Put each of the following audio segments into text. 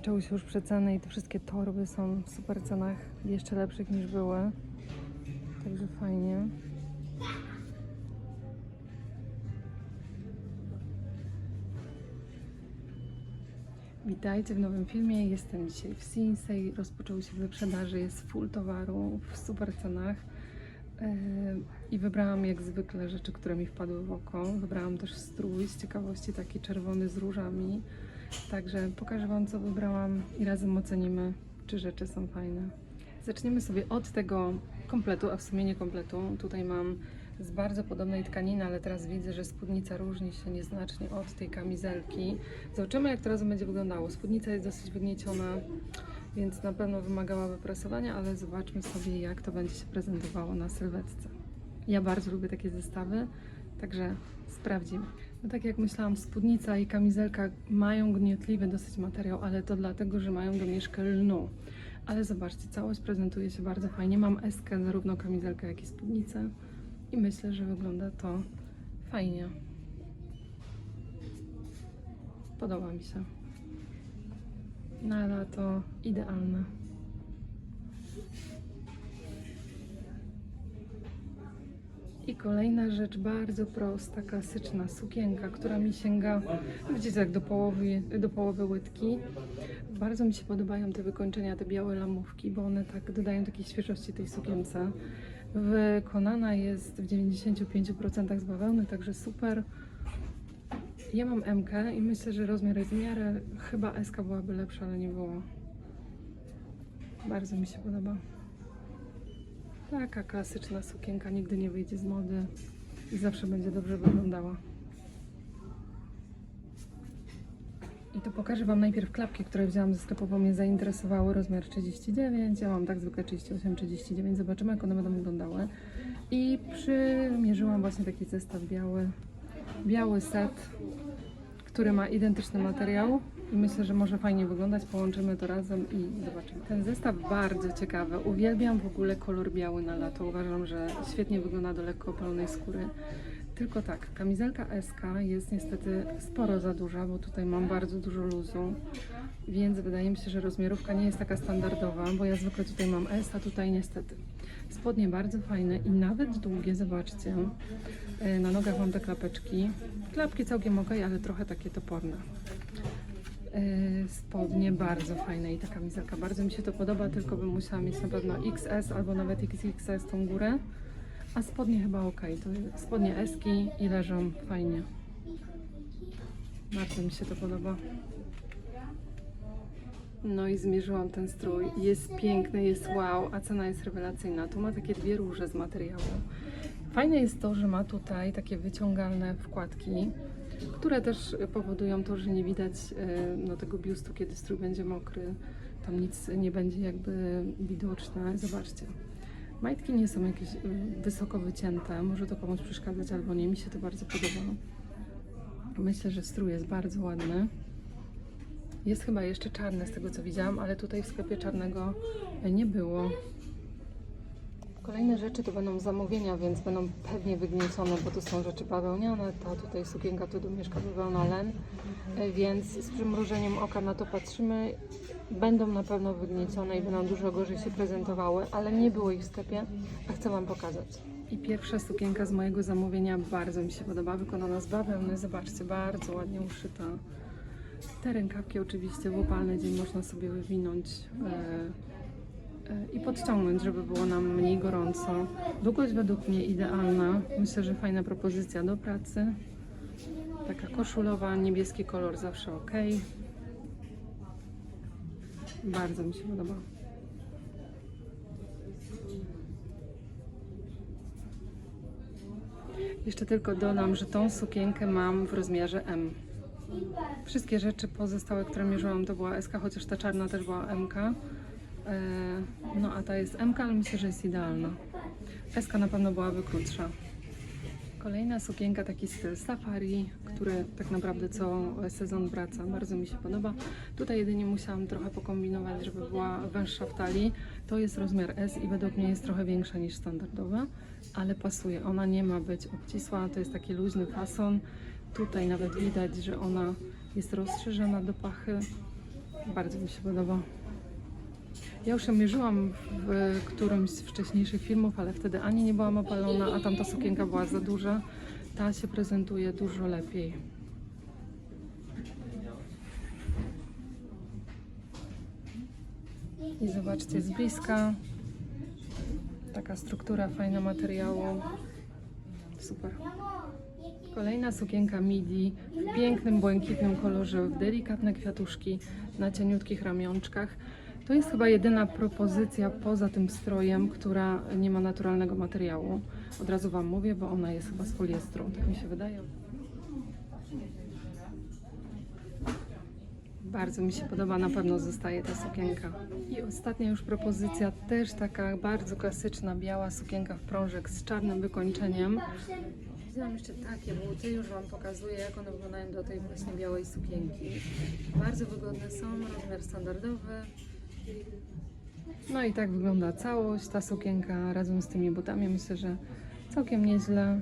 zaczęły się już przeceny i te wszystkie torby są w super cenach, jeszcze lepszych niż były. Także fajnie. Witajcie w nowym filmie. Jestem dzisiaj w Sinsei. Rozpoczęły się wyprzedaże, jest full towaru w super cenach. Yy, I wybrałam jak zwykle rzeczy, które mi wpadły w oko. Wybrałam też strój z ciekawości, taki czerwony z różami. Także pokażę Wam, co wybrałam i razem ocenimy, czy rzeczy są fajne. Zaczniemy sobie od tego kompletu, a w sumie nie kompletu. Tutaj mam z bardzo podobnej tkaniny, ale teraz widzę, że spódnica różni się nieznacznie od tej kamizelki. Zobaczymy, jak to razem będzie wyglądało. Spódnica jest dosyć wygnieciona, więc na pewno wymagałaby prasowania, ale zobaczmy sobie, jak to będzie się prezentowało na sylwetce. Ja bardzo lubię takie zestawy, także sprawdzimy. No tak jak myślałam, spódnica i kamizelka mają gniotliwy dosyć materiał, ale to dlatego, że mają domieszkę lnu. Ale zobaczcie, całość prezentuje się bardzo fajnie. Mam eskę, zarówno kamizelkę, jak i spódnicę. I myślę, że wygląda to fajnie. Podoba mi się. Na lato idealne. Kolejna rzecz, bardzo prosta, klasyczna sukienka, która mi sięga, widzicie, jak do połowy, do połowy łydki. Bardzo mi się podobają te wykończenia, te białe lamówki, bo one tak dodają takiej świeżości tej sukience. Wykonana jest w 95% z bawełny, także super. Ja mam MK i myślę, że rozmiar jest w miarę. Chyba SK byłaby lepsza, ale nie było. Bardzo mi się podoba. Taka klasyczna sukienka nigdy nie wyjdzie z mody i zawsze będzie dobrze wyglądała. I tu pokażę Wam najpierw klapki, które wzięłam ze sklepu, bo mnie zainteresowały. Rozmiar 39, ja mam tak zwykle 38-39. Zobaczymy, jak one będą wyglądały. I przymierzyłam właśnie taki zestaw biały, biały set, który ma identyczny materiał. I myślę, że może fajnie wyglądać. Połączymy to razem i zobaczymy. Ten zestaw bardzo ciekawy. Uwielbiam w ogóle kolor biały na lato. Uważam, że świetnie wygląda do lekko opalonej skóry. Tylko tak, kamizelka SK jest niestety sporo za duża, bo tutaj mam bardzo dużo luzu, więc wydaje mi się, że rozmiarówka nie jest taka standardowa, bo ja zwykle tutaj mam S, a tutaj niestety. Spodnie bardzo fajne i nawet długie, zobaczcie. E, Na nogach mam te klapeczki. Klapki całkiem ok, ale trochę takie toporne. E, Spodnie bardzo fajne i ta kamizelka bardzo mi się to podoba, tylko bym musiała mieć na pewno XS albo nawet XXS tą górę. A spodnie chyba ok. To spodnie eski i leżą fajnie. Bardzo mi się to podoba. No i zmierzyłam ten strój. Jest piękny, jest wow, a cena jest rewelacyjna. Tu ma takie dwie róże z materiału. Fajne jest to, że ma tutaj takie wyciągalne wkładki, które też powodują to, że nie widać e, no, tego biustu, kiedy strój będzie mokry. Tam nic nie będzie jakby widoczne. Zobaczcie. Majtki nie są jakieś y, wysoko wycięte, może to komuś przeszkadzać albo nie, mi się to bardzo podoba. Myślę, że strój jest bardzo ładny. Jest chyba jeszcze czarny z tego co widziałam, ale tutaj w sklepie czarnego nie było. Kolejne rzeczy to będą zamówienia, więc będą pewnie wygniecone, bo to są rzeczy bawełniane. Ta tutaj sukienka tu do mieszka bawełna len, E, więc z przymrużeniem oka na to patrzymy. Będą na pewno wygniecone i będą dużo gorzej się prezentowały, ale nie było ich w sklepie, a chcę Wam pokazać. I pierwsza sukienka z mojego zamówienia bardzo mi się podoba, wykonana z bawełny. Zobaczcie, bardzo ładnie uszyta. Te rękawki oczywiście w upalny dzień można sobie wywinąć e, podciągnąć, żeby było nam mniej gorąco. Długość według mnie idealna. Myślę, że fajna propozycja do pracy. Taka koszulowa, niebieski kolor zawsze ok. Bardzo mi się podoba. Jeszcze tylko dodam, że tą sukienkę mam w rozmiarze M. Wszystkie rzeczy pozostałe, które mierzyłam, to była SK, chociaż ta czarna też była MK. E, No a ta jest MK, ale myślę, że jest idealna. SK na pewno byłaby krótsza. Kolejna sukienka, taki styl safari, który tak naprawdę co sezon wraca. Bardzo mi się podoba. Tutaj jedynie musiałam trochę pokombinować, żeby była węższa w talii. To jest rozmiar S i według mnie jest trochę większa niż standardowa, ale pasuje. Ona nie ma być obcisła, to jest taki luźny fason. Tutaj nawet widać, że ona jest rozszerzona do pachy. Bardzo mi się podoba. Ja już ją mierzyłam w którymś z wcześniejszych filmów, ale wtedy ani nie byłam opalona, a tamta sukienka była za duża. Ta się prezentuje dużo lepiej. I zobaczcie z bliska. Taka struktura fajna materiału. Super. Kolejna sukienka midi w pięknym, błękitnym kolorze, w delikatne kwiatuszki na cieniutkich ramionczkach. To jest chyba jedyna propozycja poza tym strojem, która nie ma naturalnego materiału. Od razu Wam mówię, bo ona jest chyba z poliestru, tak mi się wydaje. Bardzo mi się podoba, na pewno zostaje ta sukienka. I ostatnia już propozycja, też taka bardzo klasyczna, biała sukienka w prążek z czarnym wykończeniem. Wzięłam jeszcze takie buty, już Wam pokazuję, jak one wyglądają do tej właśnie białej sukienki. Bardzo wygodne są, rozmiar standardowy. No i tak wygląda całość, ta sukienka razem z tymi butami. Myślę, że całkiem nieźle.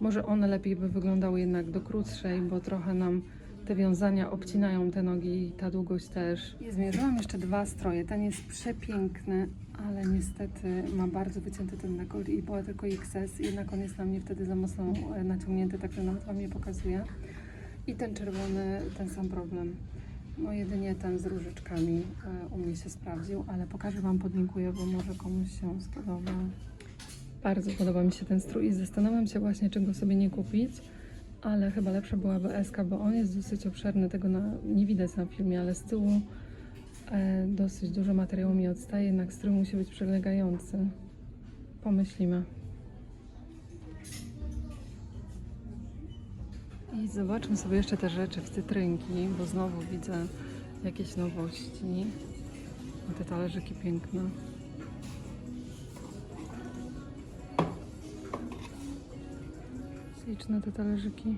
Może one lepiej by wyglądały jednak do krótszej, bo trochę nam te wiązania obcinają te nogi i ta długość też. I zmierzyłam jeszcze dwa stroje. Ten jest przepiękny, ale niestety ma bardzo wycięty ten dekolt i była tylko XS, jednak on jest na mnie wtedy za mocno e, naciągnięty, także nawet Wam nie pokazuję. I ten czerwony, ten sam problem. No jedynie ten z różyczkami e, u mnie się sprawdził, ale pokażę Wam, podlinkuję, bo może komuś się spodobał. Bardzo podoba mi się ten strój i zastanawiam się właśnie, czego sobie nie kupić, ale chyba lepsza byłaby SK, bo on jest dosyć obszerny, tego na, nie widać na filmie, ale z tyłu e, dosyć dużo materiału mi odstaje, jednak strój musi być przylegający. Pomyślimy. I zobaczmy sobie jeszcze te rzeczy w cytrynki, bo znowu widzę jakieś nowości. A te talerzyki piękne. Śliczne te talerzyki.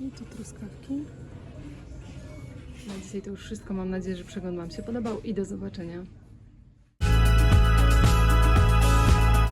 I tu truskawki. Na dzisiaj to już wszystko. Mam nadzieję, że przegląd Wam się podobał i do zobaczenia.